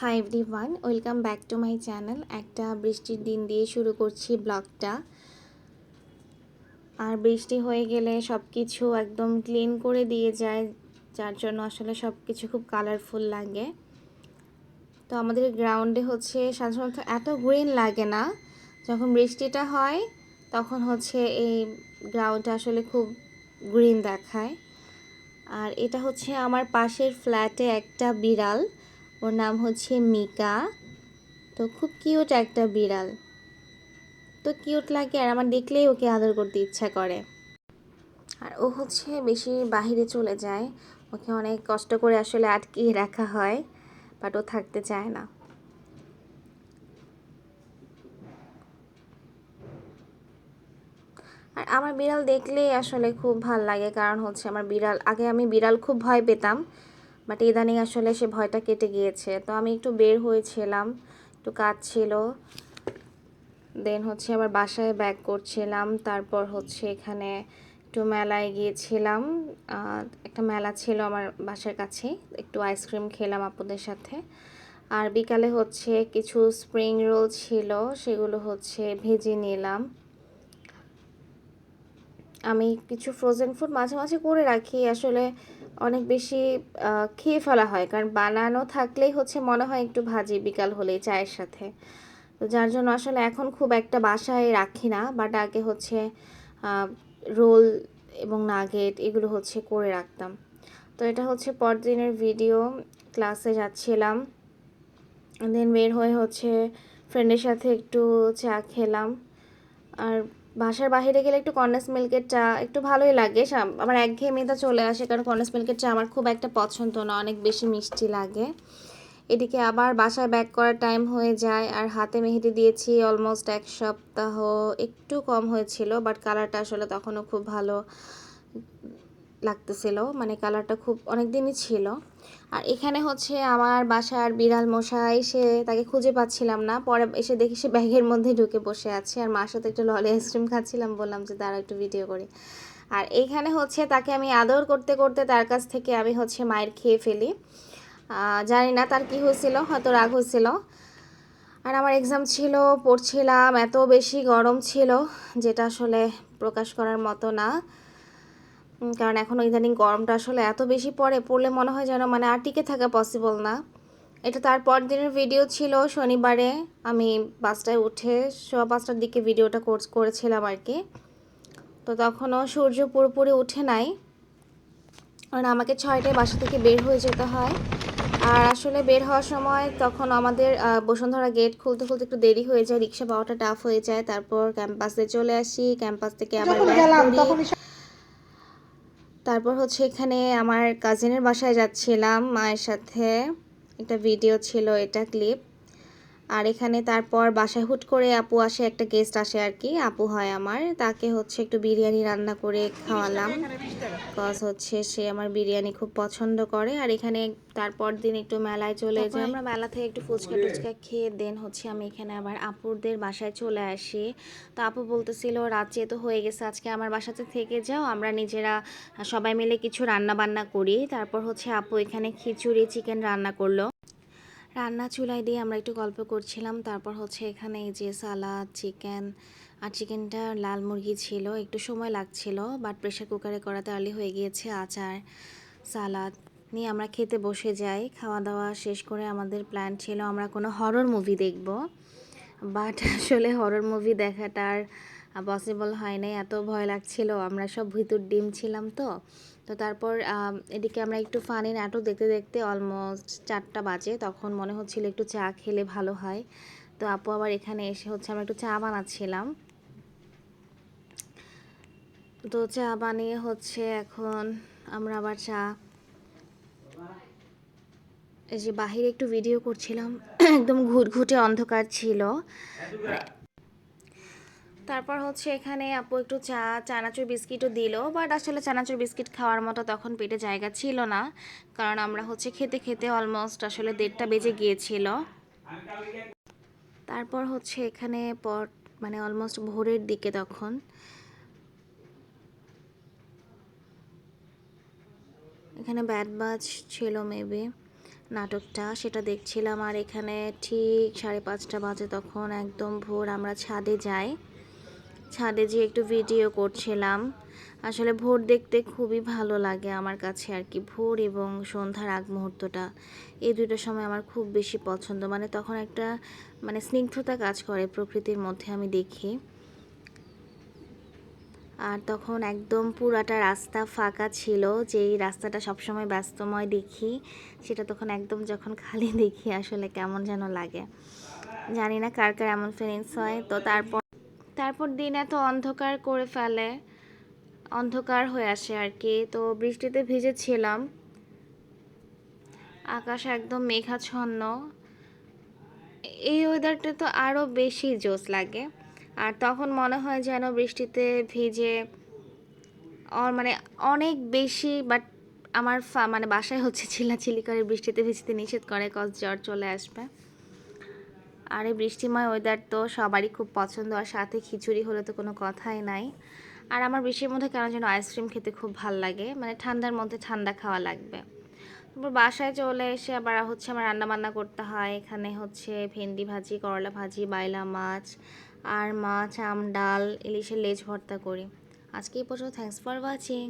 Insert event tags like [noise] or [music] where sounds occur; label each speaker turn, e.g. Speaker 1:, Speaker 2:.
Speaker 1: Hi everyone welcome back to my channel একটা বৃষ্টির দিন দিয়ে শুরু করছি ব্লগটা। আর বৃষ্টি হয়ে গেলে সব কিছু একদম ক্লিন করে দিয়ে যায়, যার জন্য আসলে সব কিছু খুব কালারফুল লাগে। তো আমাদের গ্রাউন্ডে হচ্ছে সাধারণত এত গ্রিন লাগে না। যখন বৃষ্টিটা হয়, তখন হচ্ছে এই গ্রাউন্ডটা আসলে খুব গ্রিন দেখায়। আর এটা হচ্ছে আমার পাশের ফ্ল্যাটে একটা বিড়াল। ওর নাম হচ্ছে মিকা। তো খুব কিউট একটা বিড়াল। তো কিউট লাগে আর আমার দেখলেই ওকে আদর করতে ইচ্ছা করে। আর ও হচ্ছে বেশি বাহিরে চলে যায়। ওকে অনেক কষ্ট করে আসলে আটকিয়ে রাখা হয় বাট ও থাকতে চায় না। আর আমার বিড়াল দেখলেই আসলে খুব ভালো লাগে, কারণ হচ্ছে আমার বিড়াল, আগে আমি বিড়াল খুব ভয় পেতাম। বাট ইদানিং আসলে সে ভয়টা কেটে গিয়েছে। তো আমি একটু বের হয়েছিলাম, একটু কাজ ছিল। দেন হচ্ছে আবার বাসায় ব্যাক করছিলাম। তারপর হচ্ছে এখানে একটু মেলায় গিয়েছিলাম। একটা মেলা ছিল আমার বাসার কাছে একটু আইসক্রিম খেলাম আপুদের সাথে। আর বিকালে হচ্ছে কিছু স্প্রিং রোল ছিল, সেগুলো হচ্ছে ভেজে নিলাম। আমি কিছু ফ্রোজেন ফুড মাঝে মাঝে করে রাখি। আসলে অনেক বেশি খেয়ে ফেলা হয়। কারণ বানানো থাকলেই হচ্ছে মনে হয় একটু ভাজি, বিকাল হলেই চায়ের সাথে। তো যার জন্য আসলে এখন খুব একটা বাসায় রাখি না বাট আগে হচ্ছে রোল এবং নাগেট এগুলো হচ্ছে করে রাখতাম। তো এটা হচ্ছে পরদিনের ভিডিও, ক্লাসে যাচ্ছিলাম। দেন বের হয়ে হচ্ছে ফ্রেন্ডের সাথে একটু চা খেলাম। আর বাসার বাইরে গেলে একটু কর্নেস মিল্কের চা একটু ভালোই লাগে। আমার একঘেয়েমিটা চলে আসে, কারণ কর্নেস মিল্কের চা আমার খুব একটা পছন্দ না, অনেক বেশি মিষ্টি লাগে। এদিকে আবার বাসায় ব্যাক করার টাইম হয়ে যায়, আর হাতে মেহেদি দিয়েছি অলমোস্ট এক সপ্তাহ, একটু কম হয়েছিল বাট কালারটা আসলে তখনও খুব ভালো। লাগতেছিল মানে কালারটা খুব অনেক দিনই ছিল। আর এখানে হচ্ছে আমার বাসার বিড়াল মশাই, সে তাকে খুঁজে পাচ্ছিলাম না। পরে এসে দেখি সে ব্যাগের মধ্যে ঢুকে বসে আছে। আর মার সাথে একটু ললি আইসক্রিম খাচ্ছিলাম, বললাম যে তারা একটু ভিডিও করি। আর এইখানে হচ্ছে তাকে আমি আদর করতে করতে তার কাছ থেকে আমি হচ্ছে মায়ের খেয়ে ফেলি। জানি না তার কি হয়েছিল, হয়তো রাগ হয়েছিল। আর আমার এক্সাম ছিল, পড়ছিলাম, এত বেশি গরম ছিল, যেটা আসলে প্রকাশ করার মতো না। কারণ এখন ইদানিং গরমটা আসলে এত বেশি পড়ে পড়লে মনে হয় যেন মানে আর টিকে থাকা পসিবল না। এটা তারপর দিনের ভিডিও ছিল শনিবারে। আমি পাঁচটায় উঠে সোয়া পাঁচটার দিকে ভিডিওটা কোর্স করেছিলাম আর কি তো তখনও সূর্য পুরোপুরি উঠে নাই। কারণ আমাকে ছয়টায় বাসা থেকে বের হয়ে যেতে হয়। আর আসলে বের হওয়ার সময় তখন আমাদের বসুন্ধরা গেট খুলতে খুলতে একটু দেরি হয়ে যায় রিক্সা পাওয়াটা টাফ হয়ে যায়। তারপর ক্যাম্পাসে চলে আসি। ক্যাম্পাস থেকে আবার তারপর হচ্ছে এখানে আমার কাজিনের বাসায় যাচ্ছিলাম মায়ের সাথে। একটা ভিডিও ছিল এটা ক্লিপ আর এখানে তারপর বাসায় হুট করে আপু আসে একটা গেস্ট আসে আর কি। আপু হয় আমার তাকে হচ্ছে একটু বিরিয়ানি রান্না করে খাওয়ালাম। কজ হচ্ছে সে আমার বিরিয়ানি খুব পছন্দ করে। আর এখানে তারপর দিন একটু মেলায় চলে যাই। আমরা মেলা থেকে একটু ফুচকা টুচকা খেয়ে দেন হচ্ছে আমি এখানে আবার আপুরদের বাসায় চলে আসি। তো আপু বলতেছিল রাত যেহেতু হয়ে গেছে আজকে আমার বাসাতে থেকে যাও। আমরা নিজেরা সবাই মিলে কিছু রান্না বান্না করি। তারপর হচ্ছে আপু এখানে খিচুড়ি চিকেন রান্না করল। রান্না চুলায় দিয়ে আমরা একটু গল্প করছিলাম। তারপর হচ্ছে এখানে এই যে সালাদ, চিকেন আর চিকেনটা লাল মুরগি ছিল, একটু সময় লাগছিল বাট প্রেশার কুকারে করাতে আর্লি হয়ে গিয়েছে আচার, সালাদ নিয়ে আমরা খেতে বসে যাই। খাওয়া দাওয়া শেষ করে আমাদের প্ল্যান ছিল আমরা কোনো হরর মুভি দেখব বাট আসলে হরর মুভি দেখাটার পসিবল হয় নাই। এত ভয় লাগছিল, আমরা সব ভিতর ডিম ছিলাম তো। তো তারপর এদিকে আমরা একটু ফানি নাটক দেখতে দেখতে অলমোস্ট চারটা বাজে। তখন মনে হচ্ছিল একটু চা খেলে ভালো হয়। তো আপু আবার এখানে এসে হচ্ছে আমরা একটু চা বানাচ্ছিলাম। তো চা বানিয়ে হচ্ছে এখন আমরা আবার চা এই যে বাহিরে একটু ভিডিও করছিলাম। [clears throat] একদম ঘুটঘুটে অন্ধকার ছিল। তারপর হচ্ছে এখানে আপু একটু চা, চানাচুর বিস্কিটও দিল বাট আসলে চানাচুর বিস্কিট খাওয়ার মতো তখন পেটে জায়গা ছিল না। কারণ আমরা হচ্ছে খেতে খেতে অলমোস্ট আসলে দেড়টা বেজে গিয়েছিল। তারপর হচ্ছে এখানে পট মানে অলমোস্ট ভোরের দিকে তখন। এখানে ব্যাট বাজ ছিল মেবি নাটকটা, সেটা দেখছিলাম। আর এখানে ঠিক সাড়ে পাঁচটা বাজে তখন একদম ভোর আমরা ছাদে যাই। ছাদে যেয়ে একটু ভিডিও করছিলাম, আসলে ভোর দেখতে খুবই ভালো লাগে আমার কাছে আর কি। ভোর এবং সন্ধ্যার আগ মুহূর্তটা, এই দুটো সময় আমার খুব বেশি পছন্দ। মানে তখন একটা মানে স্নিগ্ধতা কাজ করে প্রকৃতির মধ্যে আমি দেখি। আর তখন একদম পুরাটা রাস্তা ফাঁকা ছিল, যেই রাস্তাটা সবসময় ব্যস্তময় দেখি, সেটা তখন একদম যখন খালি দেখি, আসলে কেমন যেন লাগে। জানি না কার কার এমন ফিলিংস হয়। তো তারপর তারপর দিন এত অন্ধকার করে ফেলে, অন্ধকার হয়ে আসে আর কি। তো বৃষ্টিতে ভিজেছিলাম। আকাশ একদম মেঘাচ্ছন্ন। এই ওয়েদারটা তো আরও বেশি জোস লাগে। আর তখন মনে হয় যেন বৃষ্টিতে ভিজে মানে অনেক বেশি বাট আমার মানে বাসায় হচ্ছে চিল্লাচিল্লি করে বৃষ্টিতে ভিজতে নিষেধ করে কজ জ্বর চলে আসবে। আর এই বৃষ্টিময় ওয়েদার তো সবারই খুব পছন্দ, আর সাথে খিচুড়ি হলে তো কোনো কথাই নাই। আর আমার বৃষ্টির মধ্যে কেন যেন আইসক্রিম খেতে খুব ভালো লাগে মানে ঠান্ডার মধ্যে ঠান্ডা খাওয়া লাগবে। তারপর বাসায় চলে এসে আবার হচ্ছে আমার রান্না বান্না করতে হয়, এখানে হচ্ছে ভেন্ডি ভাজি, করলা ভাজি, বাইলা মাছ, আর মাছ, আম, ডাল, ইলিশের লেজ ভর্তা করি। আজকে এই পর্যন্ত থ্যাংকস ফর ওয়াচিং